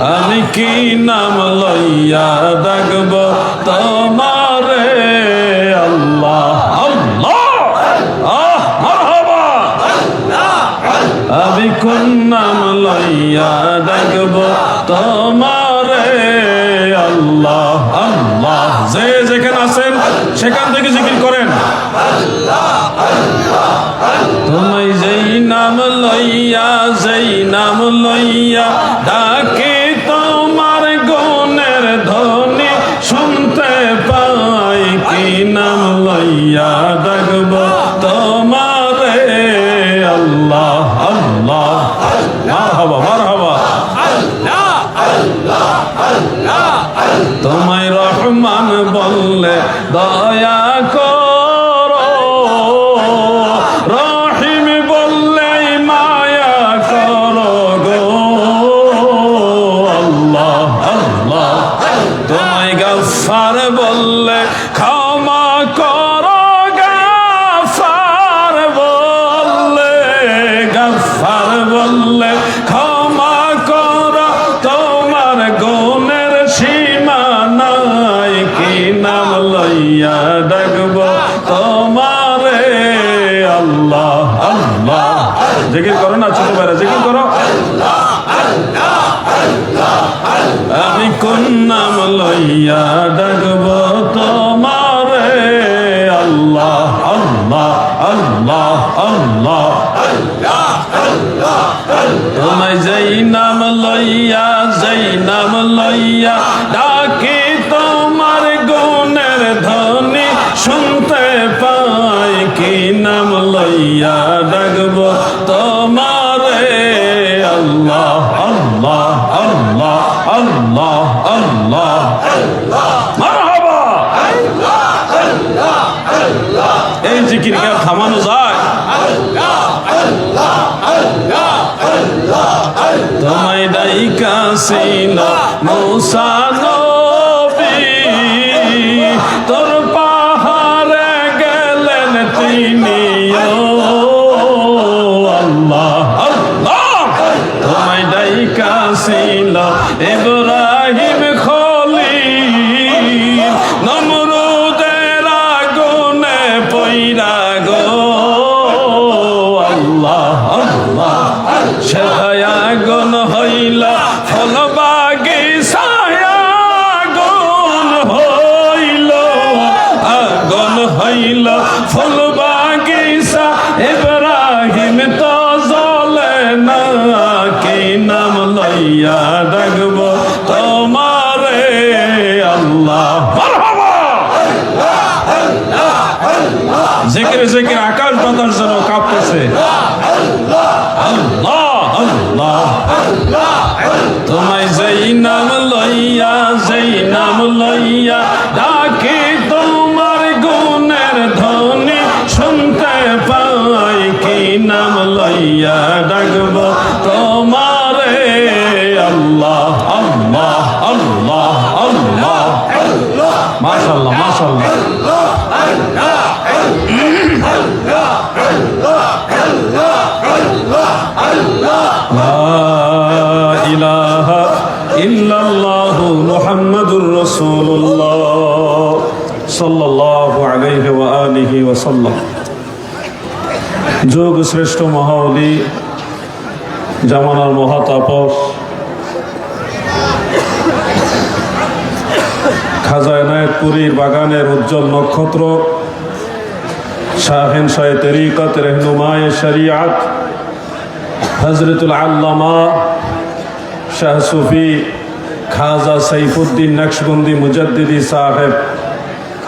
আমি কি নাম লইয়া ডাকব তোমারে আল্লাহ। আমি কোন নাম লইয়া ডাকব তোমারে আল্লাহ। আল্লাহ! যে যেখানে আছেন, সেখান থেকে জিকির করেন। তোমায় যেই নাম লইয়া, যেই নাম লইয়া দয়া আল্লাহ আল্লাহ আল্লাহ তোমায় যেই নাম লইয়া যেই নাম লইয়া ডাকি তোমার গুণের ধ্বনি শুনতে পাই কি নাম লইয়া ডাকব তোমারে আল্লাহ আল্লাহ আল্লাহ। আল্লাহ আল্লাহ মারহাবা জিকির কি থামানো যায়? তোমায় ডাইকা ছিল মৌসা তোর পাহাড়ে গেলেন তিনি আল্লাহ আল্লাহ। তোমায় ডাইকা ছিল ইব্রাহিম লইয়া জৈনাম নাম লইয়া ওসাল্লাম যোগ শ্রেষ্ঠ মহাওলি, জামানার মহাতাপস খাজা এনায়তপুরীর বাগানের উজ্জ্বল নক্ষত্র শাহেন শাহ তেরিকত, রেহনুমায় শরিয়াত হজরতুল আল্লামা, শাহ সুফি খাজা সৈফুদ্দিন নকশবন্দি মুজদ্দিদি সাহেব।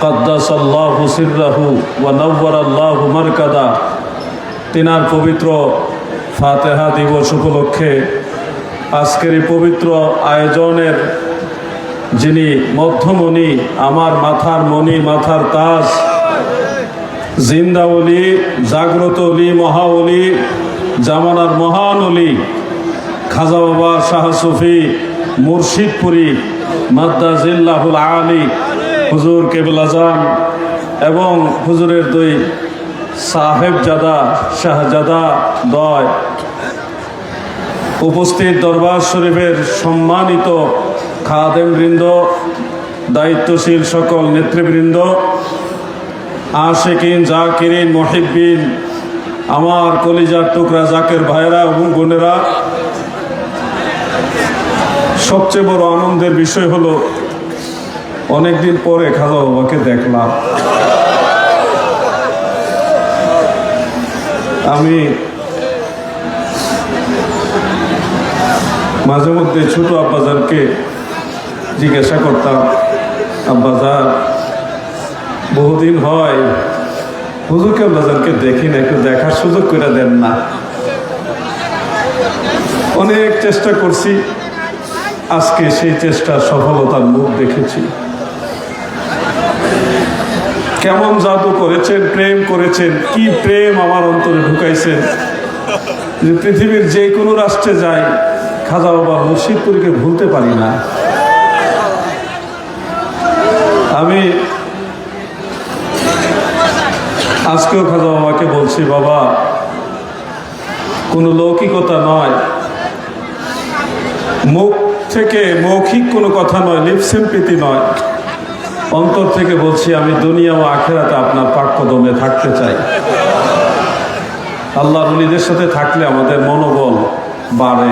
কদ্দাস আল্লাহ সিররাহু ও নব্বর আল্লাহ মরকাদা। তিনার পবিত্র ফাতেহা দিবস উপলক্ষে আজকের এই পবিত্র আয়োজনের যিনি মধ্যমণি, আমার মাথার মণি, মাথার তাজ, জিন্দা অলি, জাগ্রত অলি, মহা অলি, জামানার মহান অলি, খাজা বাবা শাহ সুফি, মুর্শিদপুরি মাদ্দা জিল্লাহুল আলী হুজুর কেবলাজান এবং হুজুরের দুই সাহেবজাদা, শাহজাদা দয় উপস্থিত দরবার শরীফের সম্মানিত খাদেম বৃন্দ, দায়িত্বশীল সকল নেতৃবৃন্দ, আশেকিন, জাকিরিন মহিবিন আমার কলিজার টুকরা জাকের ভাইরা এবং বোনেরা। সবচেয়ে বড় আনন্দের বিষয় হলো অনেকদিন পরে খাজা বাবাকে দেখলাম। আমি মাঝে মধ্যে ছোট আব্বাজারকে জিজ্ঞাসা করতাম, আব্বাজান, বহুদিন হয়, হুজুরকে আব্বাজানকে দেখি না, একটু দেখার সুযোগ করে দেন না। অনেক চেষ্টা করছি, আজকে সেই চেষ্টার সফলতার মুখ দেখেছি। কেমন জাদু করেছেন, প্রেম করেছেন, কি প্রেম আমার অন্তরে ঢুকাইছেন যে পৃথিবীর যে কোনো রাষ্ট্রে যাই, খাজা বাবা মুর্শিদপুরকে ভুলতে পারি না। আমি আজকেও খাজা বাবাকে বলছি, বাবা, কোনো লৌকিকতা নয়। মুখ থেকে মৌখিক কোনো কথা নয় লিপসিম্পিতি নয়। অন্তর থেকে বলছি, আমি দুনিয়া ও আখেরাতে আপনার পাক্যদমে থাকতে চাই। আল্লাহ রলিদের সাথে থাকলে আমাদের মনোবল বাড়ে।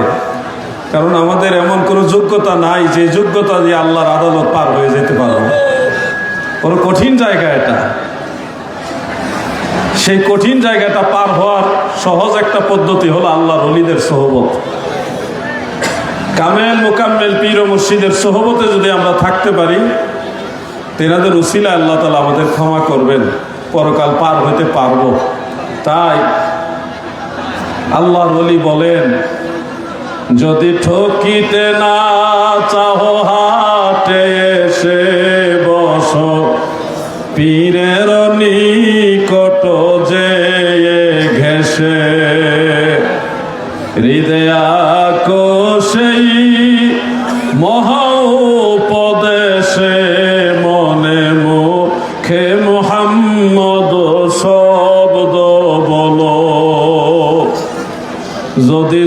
কারণ আমাদের এমন কোনো যোগ্যতা নাই যে যোগ্যতা দিয়ে আল্লাহর আদালত পার হয়ে যেতে পারব। বড় কঠিন জায়গা এটা। সেই কঠিন জায়গাটা পার হওয়ার সহজ একটা পদ্ধতি হলো আল্লাহ রলিদের সহবত। কামেল মোকাম্মেল পীর মুর্শিদের সহবতে যদি আমরা থাকতে পারি তেনাদের উসিলা আল্লাহ তালা আমাদের ক্ষমা করবেন, পরকাল পার হইতে পারব। তাই আল্লাহ বলি বলেন, যদি ঠকিতে না চাহ হাটে এসে বস, পীরের যদি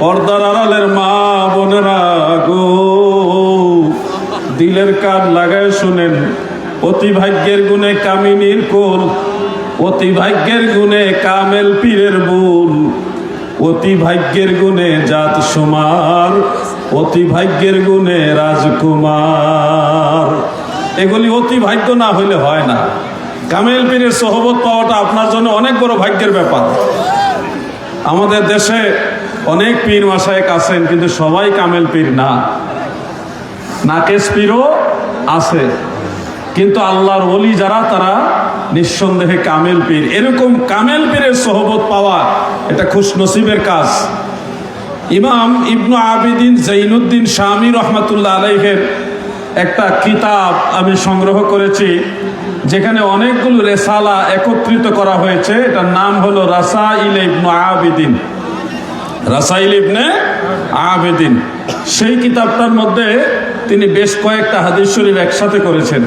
পর্দার আড়ালের মা বোনেরা গো। দিলের কান লাগায় শুনেন অতি ভাগ্যের গুণে কামিনীর কোল অতি ভাগ্যের গুণে কামেল পীরের বুল। অতি ভাগ্যের গুণে জাত সুমার অতি ভাগ্যের গুণে রাজকুমার। এগুলি অতি ভাগ্য না হইলে হয় না। কামেল পীরের সহবত পাওয়াটা আপনার জন্য অনেক বড় ভাগ্যের ব্যাপার। আমাদের দেশে অনেক পীর মাসায়েক আছেন, কিন্তু সবাই কামেল পীর না। নাকেশ পীরও আছে, কিন্তু আল্লাহর ওলি যারা, তারা নিঃসন্দেহে কামেল পীর। এরকম কামেল পীরের সহবত পাওয়া, এটা খুশ নসিবের কাজ। ইমাম ইবনু আবিদিন জৈনুদ্দিন শামী রহমাতুল্লাহ আলাইহের একটা কিতাব আমি সংগ্রহ করেছি, যেখানে অনেকগুলো রেসালা একত্রিত করা হয়েছে। এটার নাম হলো রাসা ইলে ইবনু আবিদিন। রাসাইল ইবনে আবেদিন। সেই কিতাবটার মধ্যে তিনি বেশ কয়েকটা হাদিস শরীফ একসাথে করেছেন।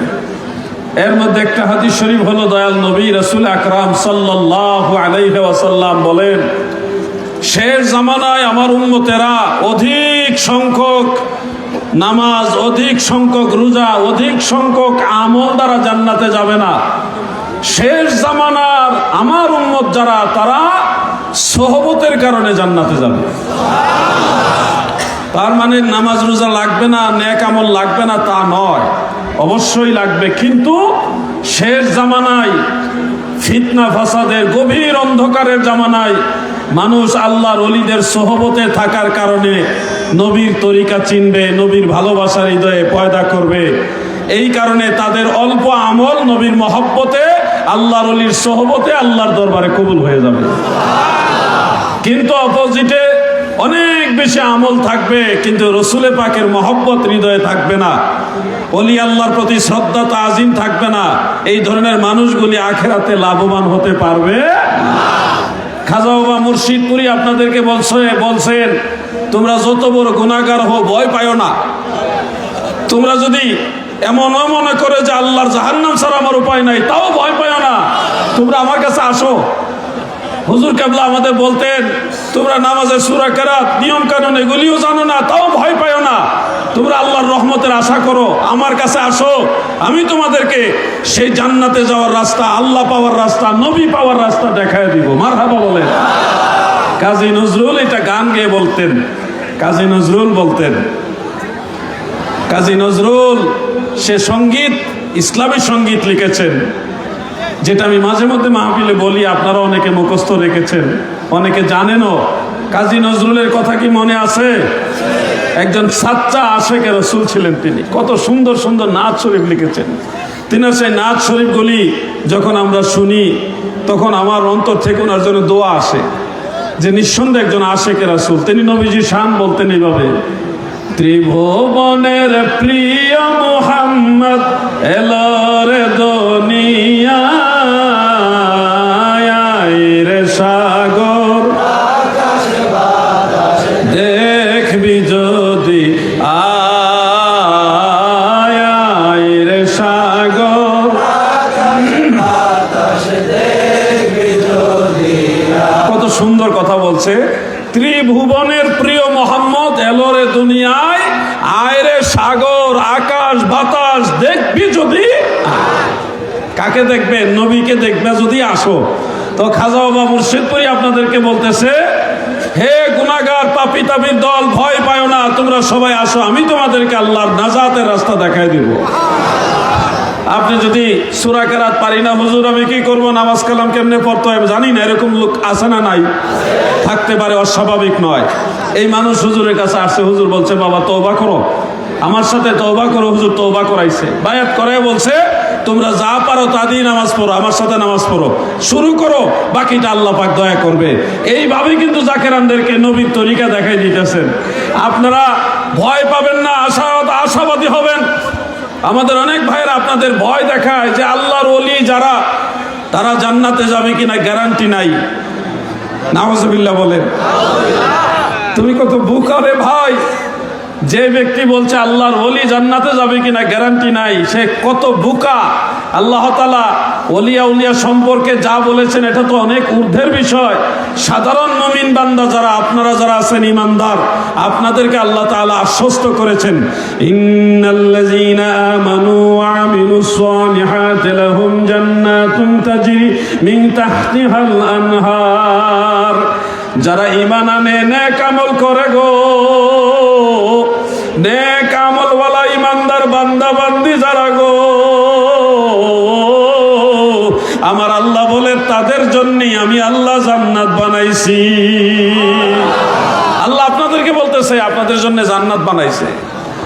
এর মধ্যে একটা হাদিস শরীফ হলো, দয়াল নবী রসুল আকরাম সাল্লাল্লাহু আলাইহি বলেন, শেষ জামানায় আমার উম্মতেরা অধিক সংখ্যক নামাজ, অধিক সংখ্যক রোজা, অধিক সংখ্যক আমল দ্বারা জান্নাতে যাবে না। শেষ জামানার আমার উম্মত যারা, তারা সহবতের কারণে জান্নাতে যাবে। তার মানে নামাজ রোজা লাগবে না, নেক আমল লাগবে না, তা নয়। অবশ্যই লাগবে, কিন্তু শেষ জামানায়, ফিতনা ফাসাদের গভীর অন্ধকারের জামানায় মানুষ আল্লাহর অলিদের সোহবতে থাকার কারণে নবীর তরিকা চিনবে, নবীর ভালোবাসার হৃদয়ে পয়দা করবে। এই কারণে তাদের অল্প আমল নবীর মহব্বতে, আল্লাহর অলির সোহবতে আল্লাহর দরবারে কবুল হয়ে যাবে। কিন্তু অপোজিটে অনেক বেশি আমল থাকবে, কিন্তু রসুলে পাকের মহব্বত হৃদয়ে থাকবে না। অলি আল্লাহর প্রতি শ্রদ্ধা, তাজিম থাকবে না। এই ধরনের মানুষগুলি আখেরাতে লাভবান হতে পারবে খাজা বাবা মুর্শিদপুরি আপনাদেরকে বলছে, বলছেন, তোমরা যত বড় গুণাগার হো ভয় পাও না। তোমরা যদি এমন মনে করে যে আল্লাহর জাহান্নাম ছাড়া আমার উপায় নাই, তাও ভয় পাও না। তোমরা আমার কাছে আসো। হুজুর কেবলা আমাদের বলতেন, তোমরা নামাজের সুরা কেরাত, নিয়ম কানুন এগুলিও জানো না, তাও ভয় পাও না। তোমরা আল্লাহর রহমতের আশা করো, আমার কাছে আসো। আমি তোমাদেরকে সেই জান্নাতে যাওয়ার রাস্তা, আল্লাহ পাওয়ার রাস্তা, নবী পাওয়ার রাস্তা দেখায় দিব। মার হাবা বলেন। কাজী নজরুল এটা গান গেয়ে বলতেন। কাজী নজরুল বলতেন, কাজী নজরুল, সে সংগীত, ইসলামী সংগীত লিখেছেন। যেটা আমি মাঝে মধ্যে মাহফিলে বলি, আপনারা অনেকে মুখস্থ রেখেছেন, অনেকে জানেনও। কাজী নজরুলের কথা কি মনে আছে? একজন সাচ্চা আশেকে রসুল ছিলেন তিনি। কত সুন্দর সুন্দর নাচ শরীফ লিখেছেন। তিনি সেই নাচ শরীফগুলি যখন আমরা শুনি, তখন আমার অন্তর থেকে ওনার জন্য দোয়া আসে। যে নিঃসন্দেহে একজন আশেকে রাসুল, তিনি নবীজি শান বলতেন এইভাবে, ত্রিভুবনের প্রিয় মোহাম্মদ এলরে দুনিয়া আসো। তো খাজা বাবা মুর্শিদপুরি আপনাদেরকে বলতেছে, হে গুনাগার পাপি তাপির দল, ভয় পায় না, তোমরা সবাই আসো, আমি তোমাদেরকে আল্লাহর নাজাতের রাস্তা দেখাই দিব। আপনি যদি সুরা কেরাত পারি না, হুজুর, আমি কি করব? নামাজ কালাম কেমনে পড়তে হবে জানি না, এরকম লোক আছে না নাই? থাকতে পারে, অস্বাভাবিক নয়। এই মানুষ হুজুরের কাছে আসছে, হুজুর বলছে, বাবা, তওবা করো। আমার সাথে তওবা করো, হুজুর তওবা করাইছে। বায়াত করে বলছে তোমরা যা পারো তা দিয়ে নামাজ পড়ো, আমার সাথে নামাজ পড়ো। শুরু করো, বাকিটা আল্লাহ পাক দয়া করবে। এইভাবে কিন্তু জাকেরানদেরকে নবীর তরিকা দেখাই দিতেছেন। আপনারা ভয় পাবেন না আশা আশাবাদী হবেন। আমাদের অনেক ভাইয়েরা আপনাদের ভয় দেখায় যে আল্লাহর ওলি যারা, তারা জান্নাতে যাবে কিনা গ্যারান্টি নাই। নাওয়াজবিল্লাহ বলেন। তুমি কত বুকারে ভাই। যে ব্যক্তি বলছে আল্লাহর ওলি জান্নাতে যাবে কিনা গ্যারান্টি নাই, সে কত বুকা। আল্লাহ তালা ওলিয়া উলিয়া সম্পর্কে যা বলেছেন, এটা তো অনেক ঊর্ধ্বের বিষয়। সাধারণ নমিন বান্দা যারা, আপনারা যারা আছেন ইমানদার, আপনাদেরকে আল্লাহ তাআলা আশ্বস্ত করেছেন। যারা ঈমান আনে, নেক আমল করে গো। বান্দা যারা গো? আমার আল্লাহ বলে, তাদের জন্যই আমি আল্লাহ জান্নাত বানাইছি। আল্লাহ আপনাদেরকে বলতেছে, আপনাদের জন্য জান্নাত বানাইছে।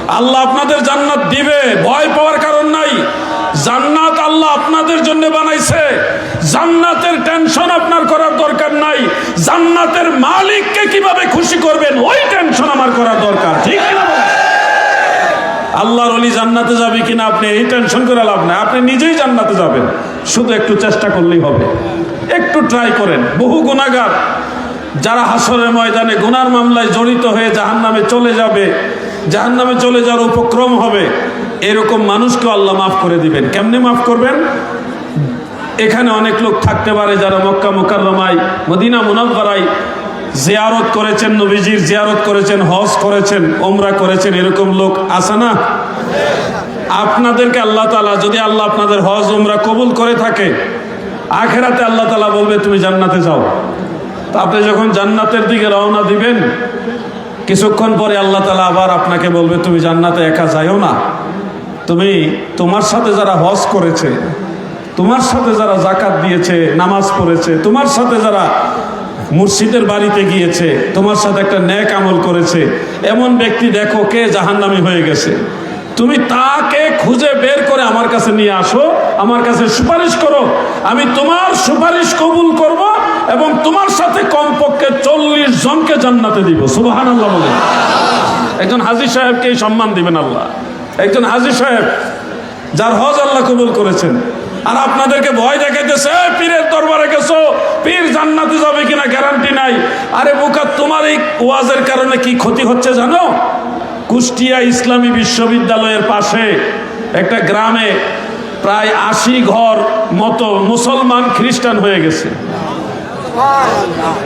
আল্লাহ আপনাদের জান্নাত দিবে, ভয় পাওয়ার কারণ নাই। জান্নাত আল্লাহ আপনাদের জন্য বানাইছে। জান্নাতের টেনশন আপনার করার দরকার নাই। জান্নাতের মালিককে কীভাবে খুশি করবেন, ওই টেনশন আমার করার দরকার। ঠিক বলেন? আল্লাহর অলি জান্নাতে যাবে কিনা আপনি এই টেনশন করে লাভ নাই। আপনি নিজেই জান্নাতে যাবেন। শুধু একটু চেষ্টা করলেই হবে। একটু ট্রাই করেন। বহু গুণাগার যারা হাসরের ময়দানে গুনার মামলায় জড়িত হয়ে জাহান নামে চলে যাবে জাহান নামে চলে যাওয়ার উপক্রম হবে, এরকম মানুষকে আল্লাহ মাফ করে দিবেন। কেমনে মাফ করবেন? এখানে অনেক লোক থাকতে পারে যারা মক্কা মোকাররমায় মদিনা মুনাফারাই জিয়ারত করেছেন নবীজির, জিয়ারত করেছেন, হজ করেছেন ওমরা করেছেন, এরকম লোক আছে না? আপনাদেরকে আল্লাহ তালা যদি আল্লাহ আপনাদের হজ ওমরা কবুল করে থাকে, আখেরাতে আল্লাহ তালা বলবে, তুমি জান্নাতে যাও। তা আপনি যখন জান্নাতের দিকে রওনা দিবেন, কিছুক্ষণ পরে আল্লাহ তালা আবার আপনাকে বলবে, তুমি জান্নাতে একা যাইও না। তুমি তোমার সাথে যারা হজ করেছে, তোমার সাথে যারা জাকাত দিয়েছে, নামাজ পড়েছে, তোমার সাথে যারা মুর্শিদের বাড়িতে গিয়েছে, তোমার সাথে একটা ন্যাক আমল করেছে। এমন ব্যক্তি দেখো কে জাহান্নামি হয়ে গেছে। তুমি তাকে খুঁজে বের করে আমার কাছে নিয়ে আসো, আমার কাছে সুপারিশ করো। আমি তোমার সুপারিশ কবুল করব এবং তোমার সাথে কমপক্ষে চল্লিশ জনকে জান্নাতে দিব। সুবাহান আল্লাহ বলে। একজন হাজির সাহেবকে সম্মান দিবেন আল্লাহ। একজন হাজির সাহেব, যার হজ আল্লাহ কবুল করেছেন। আর আপনাদেরকে ভয় দেখাইতেছে "এই পীরের দরবারে গেছো? পীর জান্নাতে যাবে কিনা গ্যারান্টি নাই। আরে বোকা, তোমার এই ওয়াজের কারণে কি ক্ষতি হচ্ছে জানো? কুষ্টিয়া ইসলামী বিশ্ববিদ্যালয়ের পাশে একটা গ্রামে প্রায় আশি ঘর মতো মুসলমান খ্রিস্টান হয়ে গেছে।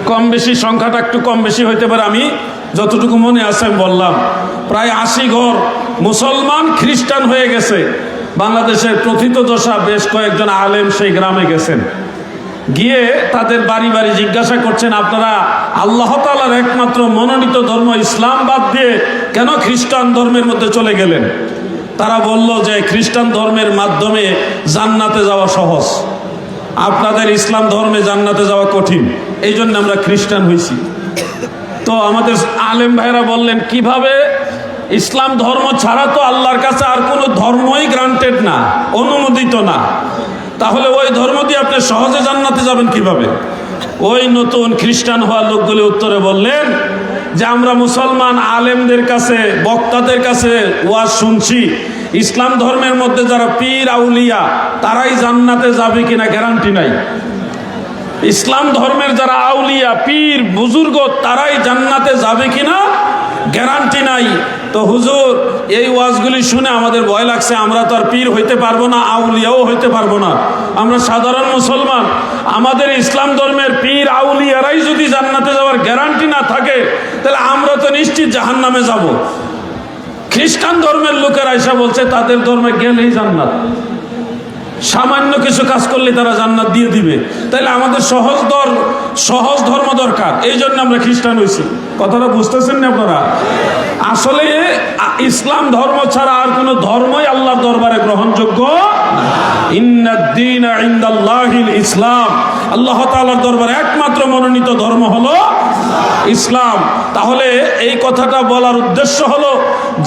কম বেশি সংখ্যাটা একটু কম বেশি হইতে পারে, আমি যতটুকু মনে আছে বললাম। প্রায় আশি ঘর মুসলমান খ্রিস্টান হয়ে গেছে। বাংলাদেশের প্রথিতদশা বেশ কয়েকজন আলেম সেই গ্রামে গেছেন। গিয়ে তাদের বাড়ি বাড়ি জিজ্ঞাসা করছেন, আপনারা আল্লাহ তালার একমাত্র মনোনীত ধর্ম ইসলাম বাদ দিয়ে কেন খ্রিস্টান ধর্মের মধ্যে চলে গেলেন? তারা বলল যে, খ্রিস্টান ধর্মের মাধ্যমে জান্নাতে যাওয়া সহজ। আপনাদের ইসলাম ধর্মে জান্নাতে যাওয়া কঠিন। এই জন্য আমরা খ্রিস্টান হয়েছি তো আমাদের আলেম ভাইরা বললেন, কীভাবে ইসলাম ধর্ম ছাড়া তো আল্লাহর কাছে আর কোনো ধর্মই গ্রান্টেড না, অনুমোদিত না। তাহলে ওই ধর্ম দিয়ে আপনি সহজে জান্নাতে যাবেন কীভাবে? ওই নতুন খ্রিস্টান হওয়া লোকগুলি উত্তরে বললেন যে, আমরা মুসলমান আলেমদের কাছে, বক্তাদের কাছে ওয়াজ শুনছি। ইসলাম ধর্মের মধ্যে যারা পীর, আউলিয়া, তারাই জান্নাতে যাবে কিনা গ্যারান্টি নাই। ইসলাম ধর্মের যারা আউলিয়া, পীর, বুজুর্গ, তারাই জান্নাতে যাবে কিনা গ্যারান্টি নাই। তো হুজুর, এই ওয়াজগুলি শুনে আমাদের ভয় লাগছে, আমরা তো আর পীর হইতে পারব না, আউলিয়াও হইতে পারব না। আমরা সাধারণ মুসলমান, আমাদের ইসলাম ধর্মের পীর, আউলিয়ারাই যদি জান্নাতে যাওয়ার গ্যারান্টি না থাকে, তাহলে আমরা তো নিশ্চিত জাহান নামে যাব। খ্রিস্টান ধর্মের লোকেরা এসে বলছে, তাদের ধর্মে গেলেই জান্নাত। সামান্য কিছু কাজ করলে তারা জান্নাত দিয়ে দিবে। তাহলে আমাদের সহজ দর সহজ ধর্ম দরকার, এই জন্য আমরা খ্রিস্টান হয়েছি কথাটা বুঝতেছেন না আপনারা? আসলে ইসলাম ধর্ম ছাড়া আর কোনো ধর্মই আল্লাহর দরবারে গ্রহণযোগ্য ইসলাম। আল্লাহ তাআলার দরবারে একমাত্র মনোনীত ধর্ম হলো ইসলাম। তাহলে এই কথাটা বলার উদ্দেশ্য হলো,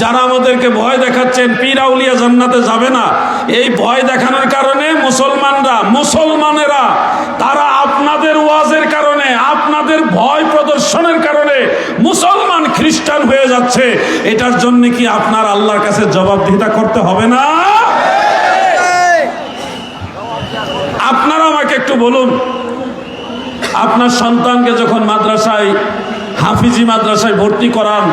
যারা আমাদেরকে ভয় দেখাচ্ছেন পিরাউলিয়া জান্নাতে যাবে না। এই ভয় দেখানোর কারণে মুসলমানরা, মুসলমানেরা, তারা আপনাদের ওয়াজের কারণে, আপনাদের ভয় প্রদর্শনের কারণে খ্রিস্টান হয়ে যাচ্ছে। এটার জন্য কি আপনার আল্লাহর কাছে জবাবদিহিতা করতে হবে না? আপনারা আমাকে একটু বলুন, আপনার সন্তানকে যখন মাদ্রাসায়, হাফিজি মাদ্রাসায় ভর্তি করান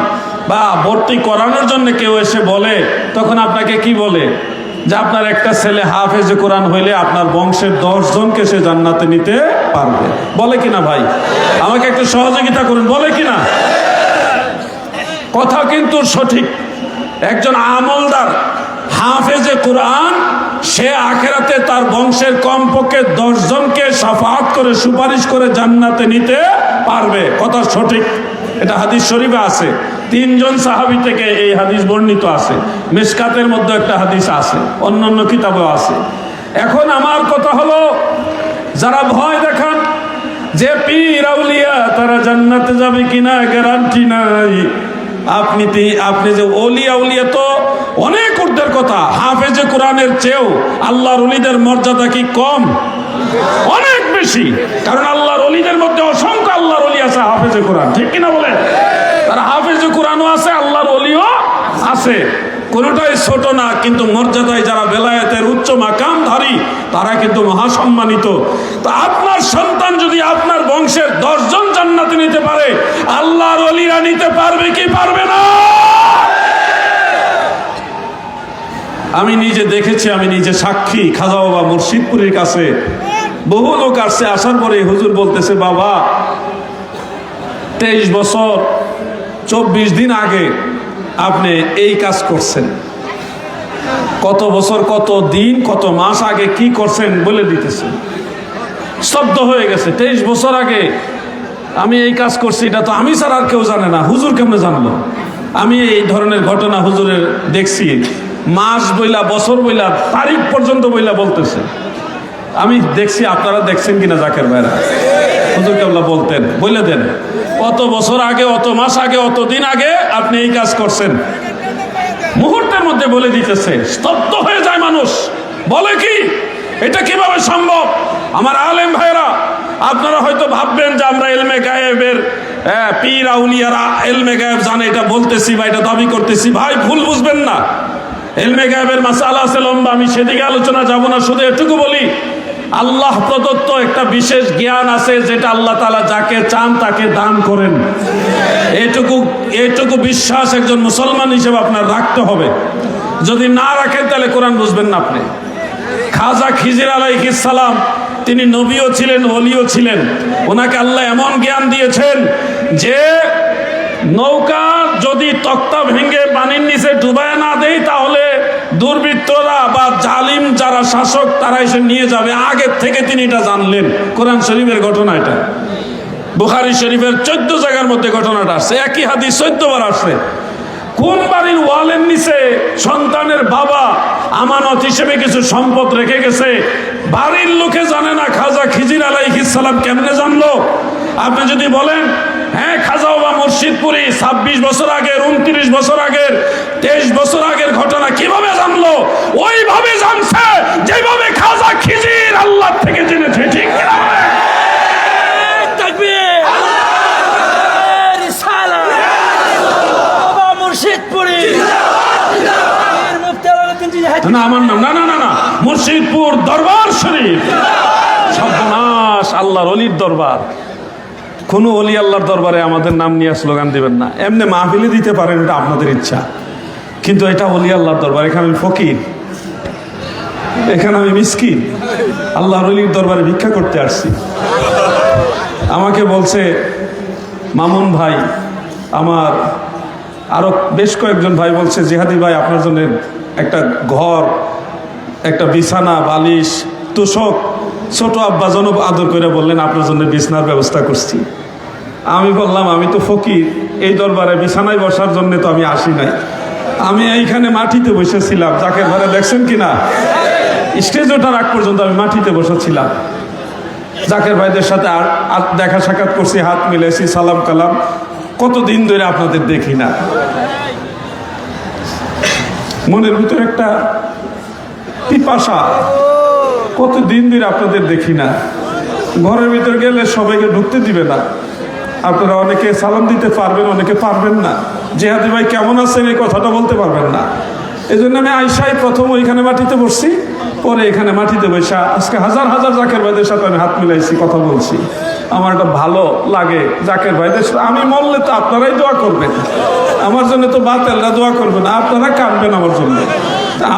বা ভর্তি করানোর জন্য কেউ এসে বলে, তখন আপনাকে কি বলে? যে আপনার একটা ছেলে হাফেজে কোরআন হইলে আপনার বংশের জনকে সে জান্নাতে নিতে পারবে। বলে কিনা ভাই? আমাকে একটু সহযোগিতা করুন, বলে কিনা? কথা কিন্তু সঠিক। একজন আমলদার, হাফেজে কোরআন, সে আখেরাতে তার বংশের কমপক্ষে দশজনকে সাফাত করে, সুপারিশ করে জান্নাতে নিতে পারবে। কথা সঠিক। এটা হাদিস শরীফে আছে। তিনজন সাহাবি থেকে এই হাদিস বর্ণিত আছে। মিসকাতের মধ্যে একটা হাদিস আছে, অন্যান্য কিতাবেও আছে। এখন আমার কথা হলো, যারা ভয় দেখান যে পীর আউলিয়া, তারা জান্নাতে যাবে কিনা গ্যারান্টি নাই। আপনি আপনি যে অলিয়া উলিয়া তো অনেক উর্ধের কথা। হাফেজে কোরআনের চেয়েও আল্লাহর অলিদের মর্যাদা কি কম? অনেক বেশি। কারণ আল্লাহর অলিদের মধ্যে অসংখ্য আল্লাহর অলি আছে হাফেজে কোরআন। ঠিক কিনা বলেন? তার হাফেজে কোরআনও আছে, আল্লাহর অলিও আছে। কোনোটাই ছোট না, কিন্তু মর্যাদায় যারা বেলায়েতের উচ্চ মাকামধারী, তারা কিন্তু মহাসম্মানিত। তো আপনার সন্তান যদি আপনার বংশের দশজন জান্নাতে নিতে পারে, আল্লাহর অলিরা নিতে পারবে কি পারবে না? আমি নিজে দেখেছি, আমি নিজে সাক্ষী, খাজা বাবা মুর্শিদপুরের কাছে। বহু লোক আসছে, আসার পরে হুজুর বলতেছে, বাবা, তেইশ বছর, চব্বিশ দিন আগে আপনি এই কাজ করছেন। কত বছর, কত দিন, কত মাস আগে কি করছেন বলে দিতেছেন। স্তব্ধ হয়ে গেছে। তেইশ বছর আগে আমি এই কাজ করছি, এটা তো আমি ছাড়া আর কেউ জানে না। হুজুর কেমনে জানলো? আমি এই ধরনের ঘটনা হুজুরের দেখছি। মাস বইলা, বছর বইলা, তারিখ পর্যন্ত বইলা বলতেছে। আমি দেখছি, আপনারা দেখছেন কিনা জাকের ভাইরা? হুজুর কেবলা বলতেন, বলে দেন। অত বছর আগে অত মাস আগে অত দিন আগে আপনি এই কাজ করছেন। মুহূর্তের মধ্যে বলে দিতেছে স্তব্ধ হয়ে যায় মানুষ। বলে কি? এটা কীভাবে সম্ভব? আমার আলেম ভাইরা আপনারা হয়তো ভাববেন যে আমরা এলমে গায়েবের হ্যাঁ, পীর আউলিয়ারা এলমে গায়েব জানে এটা বলতেছি বা এটা দাবি করতেছি। ভাই ভুল বুঝবেন না। এলমে গায়েবের মাসালা আছে লম্বা আমি সেদিকে আলোচনা যাব না শুধু এটুকু বলি আল্লাহ প্রদত্ত একটা বিশেষ জ্ঞান আছে যেটা আল্লাহ তালা যাকে চান তাকে দান করেন। এইটুকু এইটুকু বিশ্বাস একজন মুসলমান হিসেবে আপনার রাখতে হবে। যদি না রাখেন তাহলে কোরআন বুঝবেন না আপনি। খাজা খিজির সালাম, তিনি নবীও ছিলেন অলিও ছিলেন। ওনাকে আল্লাহ এমন জ্ঞান দিয়েছেন যে নৌকা যদি তক্তা ভেঙে পানির নিচে ডুবায় না দেয়, তাহলে দুর্বৃত্তরা বা জালিম যারা শাসক, তারা এসে নিয়ে যাবে। আগের থেকে তিনি এটা জানলেন। কোরআন শরীফের ঘটনা এটা। বুখারি শরীফের চোদ্দ জায়গার মধ্যে ঘটনাটা আসছে। একই হাদিস চোদ্দ বার আসছে। কোন বাড়ির ওয়ালের নিচে সন্তানের বাবা আমানত হিসেবে কিছু সম্পদ রেখে গেছে? বাড়ির লোকে জানে না খাজা খিজির আলাইহিস সালাম কেমনে জানলো? আপনি যদি বলেন হ্যাঁ খাজা বাবা মুর্শিদপুরি ছাব্বিশ বছর আগের, উনত্রিশ বছর আগের, তেইশ বছর জানলো ওইভাবে জানছে যেভাবে খাজা খিজির আল্লাহ থেকে জেনেছে ঠিক না আমার নাম না না না না। মুর্শিদপুর দরবার শরীফ। সর্বনাশ আল্লাহর অলির দরবার। কোন অলি আল্লাহর দরবারে আমাদের নাম নিয়ে স্লোগান দিবেন না। এমনি মাহফিলে দিতে পারেন এটা আপনাদের ইচ্ছা। কিন্তু এটা অলি আল্লাহর দরবার এখানে আমি ফকির। এখানে আমি মিসকিন। আল্লাহ অলির দরবারে ভিক্ষা করতে আসছি। আমাকে বলছে, মামুন ভাই, আমার আরও বেশ কয়েকজন ভাই বলছে, জেহাদি ভাই, আপনার জন্য একটা ঘর, একটা বিছানা, বালিশ, তোষক, ছোট আব্বা জনব আদর করে বললেন, আপনার জন্য বিছানার ব্যবস্থা করছি। আমি বললাম, আমি তো ফকির, এই দরবারে বিছানায় বসার জন্য তো আমি আসি নাই। আমি এইখানে মাটিতে বসেছিলাম, যাকে ঘরে দেখছেন কিনা? স্টেজ ওঠার আগ পর্যন্ত আমি মাটিতে বসেছিলাম। জাকের ভাইদের সাথে আর দেখা সাক্ষাৎ করছি, হাত মিলেছি সালাম কালাম। কতদিন ধরে আপনাদের দেখি না। মনের ভিতরে একটা পিপাসা। কতদিন ধরে আপনাদের দেখি না। ঘরের ভিতর গেলে সবাইকে ঢুকতে দিবে না। আপনারা অনেকে সালাম দিতে পারবেন, অনেকে পারবেন না। জেহাদি ভাই কেমন আছেন এই কথাটা বলতে পারবেন না। এই জন্য আমি আইসাই প্রথম ওইখানে মাটিতে বসছি। পরে এখানে মাটিতে বসা, আজকে হাজার হাজার জাকের ভাইদের সাথে আমি হাত মিলাইছি, কথা বলছি। আমার এটা ভালো লাগে জাকের ভাইদের সাথে। আমি মরলে তো আপনারাই দোয়া করবেন। আমার জন্য তো বাতেলরা দোয়া করবেন, আপনারা কাঁদবেন আমার জন্য।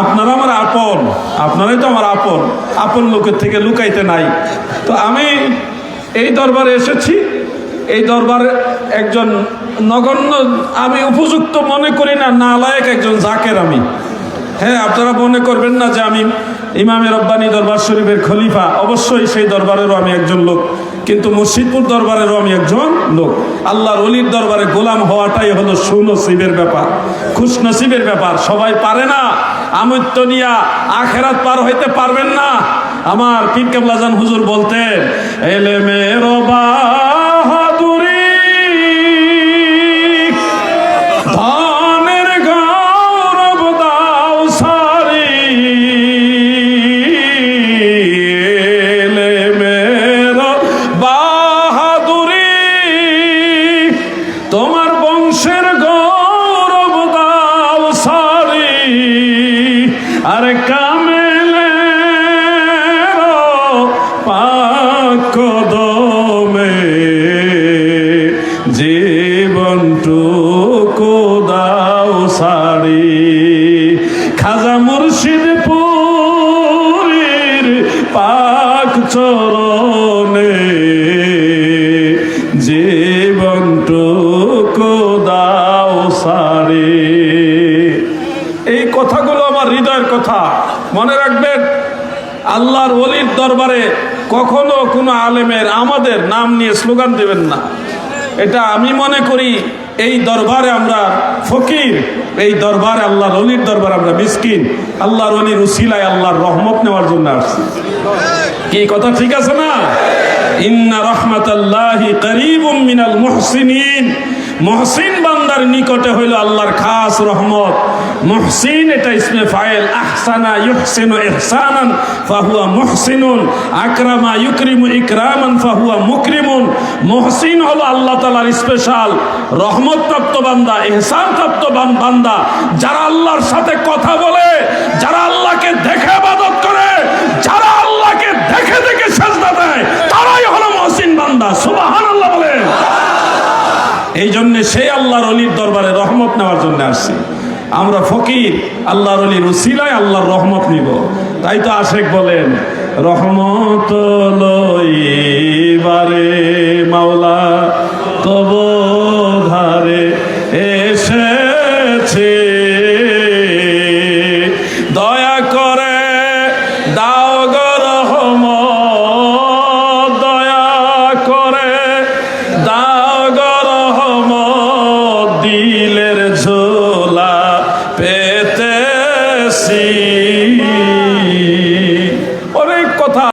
আপনারা আমার আপন, আপনারাই তো আমার আপন। আপন লোকের থেকে লুকাইতে নাই। তো আমি এই দরবারে এসেছি। এই দরবারে একজন নগণ্য, আমি উপযুক্ত মনে করি না, নালায়ক একজন জাকের আমি। হ্যাঁ আপনারা মনে করবেন না যে আমি ইমামে রব্বানি দরবার শরীফের খলিফা, অবশ্যই সেই দরবারেরও আমি একজন লোক। কিন্তু মুর্শিদপুর দরবারেরও আমি একজন লোক। আল্লাহর অলির দরবারে গোলাম হওয়াটাই হলো সুনসিবের ব্যাপার, খুশনসিবের ব্যাপার। সবাই পারে না, আমৃত্য নিয়া আখেরাত পার হইতে পারবেন না। আমার পীর কেবলাজান হুজুর বলতেন এলে কথা। মনে রাখবেন, আল্লাহর ওলির দরবারে কখনো কোনো আলেমের আমাদের নাম নিয়ে স্লোগান দেবেন না। এটা আমি মনে করি, এই দরবারে আমরা ফকির, এই দরবারে আল্লাহর অলির দরবারে আমরা মিসকিন। আল্লাহর অলির উসিলায় আল্লাহর রহমত নেওয়ার জন্য আসছি। কি কথা ঠিক আছে না? ইন্না রহমাতাল্লাহি করিবুম মিনাল মুহসিনিন। মহসিন বান্দার নিকটে হইল আল্লাহর খাস রহমত। মুহসিন, এটা ইসমে ফাইল আহসানা ইহসিনু ইহসানান, ফাহুয়া মুহসিনুন। আকরামা ইউকরিমু ইকরামান, ফাহুয়া মুকরিমুন। মুহসিন হলো আল্লাহ তাআলার স্পেশাল রহমত প্রাপ্ত বান্দা ইহসান প্রাপ্ত বান্দা যারা আল্লাহর সাথে কথা বলে যারা আল্লাহকে দেখে ইবাদত করে যারা আল্লাহকে দেখে দেখে সেজদা দেয় তারাই হলো মহসিন বান্দা সুবহানাল্লাহ বলেন এই জন্য সেই আল্লাহর অলির দরবারে রহমত নেওয়ার জন্য আসছি। আমরা ফকির, আল্লাহর অলির উসিলায় আল্লাহর রহমত নিব। তাই তো আশেক বলেন, রহমত লইবারে মাওলা, তব